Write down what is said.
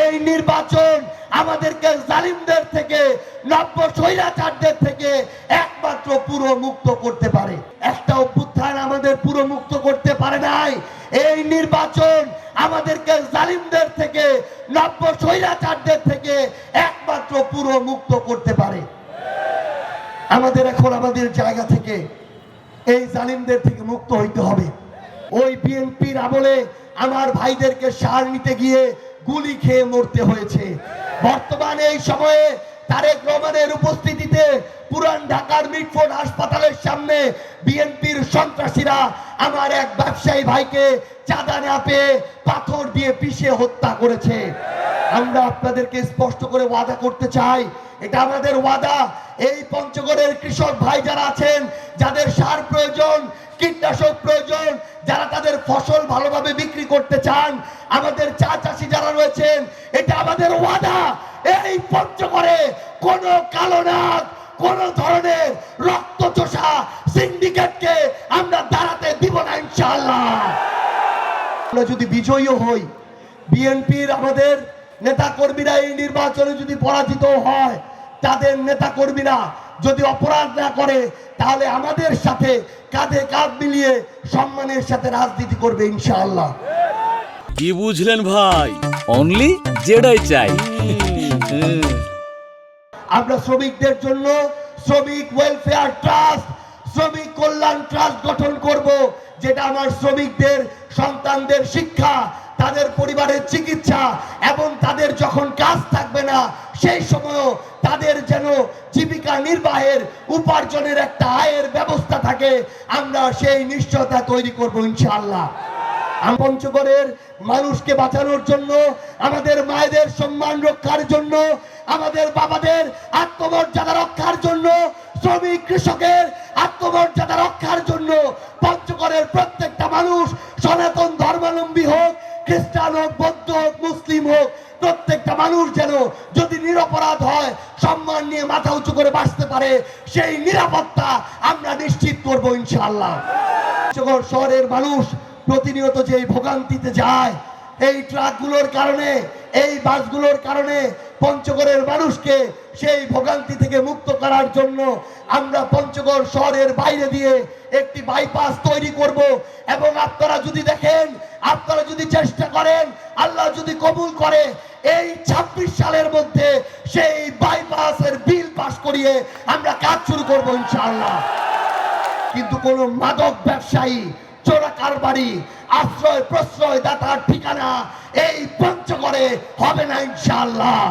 এই নির্বাচন আমাদেরকে জালিমদের থেকে, নব্য স্বৈরাচারদের থেকে একমাত্র পুরো মুক্ত করতে পারে। একটা অভ্যুত্থান আমাদের পুরো মুক্ত করতে পারে নাই। এই নির্বাচন আমাদেরকে জালিমদের থেকে, নব্য স্বৈরাচারদের থেকে একমাত্র পুরো মুক্ত করতে পারে। আমাদের এখন আমাদের জায়গা থেকে এই জালিমদের থেকে মুক্ত হইতে হবে। ওই বিএনপির আমলে আমার ভাইদেরকে সার নিতে গিয়ে গুলি খেয়ে মরতে হয়েছে। বর্তমানে এই সময়ে তারেক রহমানের উপস্থিতিতে পুরান ঢাকার মিটফোর্ড হাসপাতালের সামনে বিএনপির সন্ত্রাসীরা আমার এক ব্যবসায়ী ভাইকে চাঁদা না পেয়ে পাথর দিয়ে পিষে হত্যা করেছে। আমরা আপনাদেরকে স্পষ্ট করে ওয়াদা করতে চাই, এটা আমাদের ওয়াদা। এই পঞ্চগড়ের কৃষক ভাই যারা আছেন, যাদের সার প্রয়োজন, কীটনাশক প্রয়োজন, যারা তাদের ফসল ভালোভাবে বিক্রি করতে চান, আমাদের চা চাষি যারা রয়েছেন, এটা আমাদের ওয়াদা। এই পঞ্চগড়ে কোনো কালো নাগ কোন ধরনের রক্ত চোষা সিন্ডিকেটকে আমরা দাঁড়াতে দিব না ইনশাআল্লাহ। আমরা যদি বিজয়ীও হই, বিএনপির আমাদের নেতা কর্মীরা এই নির্বাচনে যদি পরাজিত হয়, তাদের নেতা কর্মীরা যদি অপরাধ না করে তাহলে আমাদের সাথে কাঁধে কাঁধ মিলিয়ে সম্মানের সাথে রাজনীতি করবে ইনশাআল্লাহ। কি বুঝলেন ভাই? অনলি যেটাই চাই। আমরা শ্রমিকদের জন্য শ্রমিক ওয়েলফেয়ার ট্রাস্ট শ্রমিক কল্যাণ ট্রাস্ট গঠন করব যেটা আমার শ্রমিকদের সন্তানদের শিক্ষা তাদের পরিবারের চিকিৎসা এবং তাদের যখন কাজ থাকবে না, সেই সময়ও তাদের যেন জীবিকা নির্বাহের উপার্জনের একটা আয়ের ব্যবস্থা থাকে, আমরা সেই নিশ্চয়তা তৈরি করব ইনশাআল্লাহ। পঞ্চগড়ের মানুষকে বাঁচানোর জন্য, আমাদের মায়েদের সম্মান রক্ষার জন্য, আমাদের বাবাদের আত্মমর্যাদা রক্ষার জন্য, শ্রমিক, কৃষকের আত্মমর্যাদা রক্ষার জন্য পঞ্চগড়ের প্রত্যেকটা মানুষ সনাতন ধর্মাবলম্বী হোক খ্রিস্টান হোক, বৌদ্ধ হোক, মুসলিম হোক, প্রত্যেকটা মানুষ যেন যদি নিরপরাধ হয়, সম্মান নিয়ে মাথা উঁচু করে বাঁচতে পারে, সেই নিরাপত্তা আমরা নিশ্চিত করব ইনশাআল্লাহ। পঞ্চগড় শহরের মানুষ প্রতিনিয়ত যে ভোগান্তিতে যায়, এই ট্রাকগুলোর কারণে, এই বাসগুলোর কারণে পঞ্চগড়ের মানুষকে সেই ভোগান্তি থেকে মুক্ত করার জন্য আমরা পঞ্চগড় শহরের বাইরে দিয়ে একটি বাইপাস তৈরি করব এবং আপনারা যদি দেখেন, আপনারা যদি চেষ্টা করেন, আল্লাহ যদি কবুল করে, এই ছাব্বিশ সালের মধ্যে সেই বাইপাসের বিল পাস করিয়ে আমরা কাজ শুরু করব ইনশাআল্লাহ। কিন্তু কোন মাদক ব্যবসায়ী, চোরা কারবারি আশ্রয় প্রশ্রয় দাতার ঠিকানা এই পঞ্চগড়ে হবে না ইনশাআল্লাহ।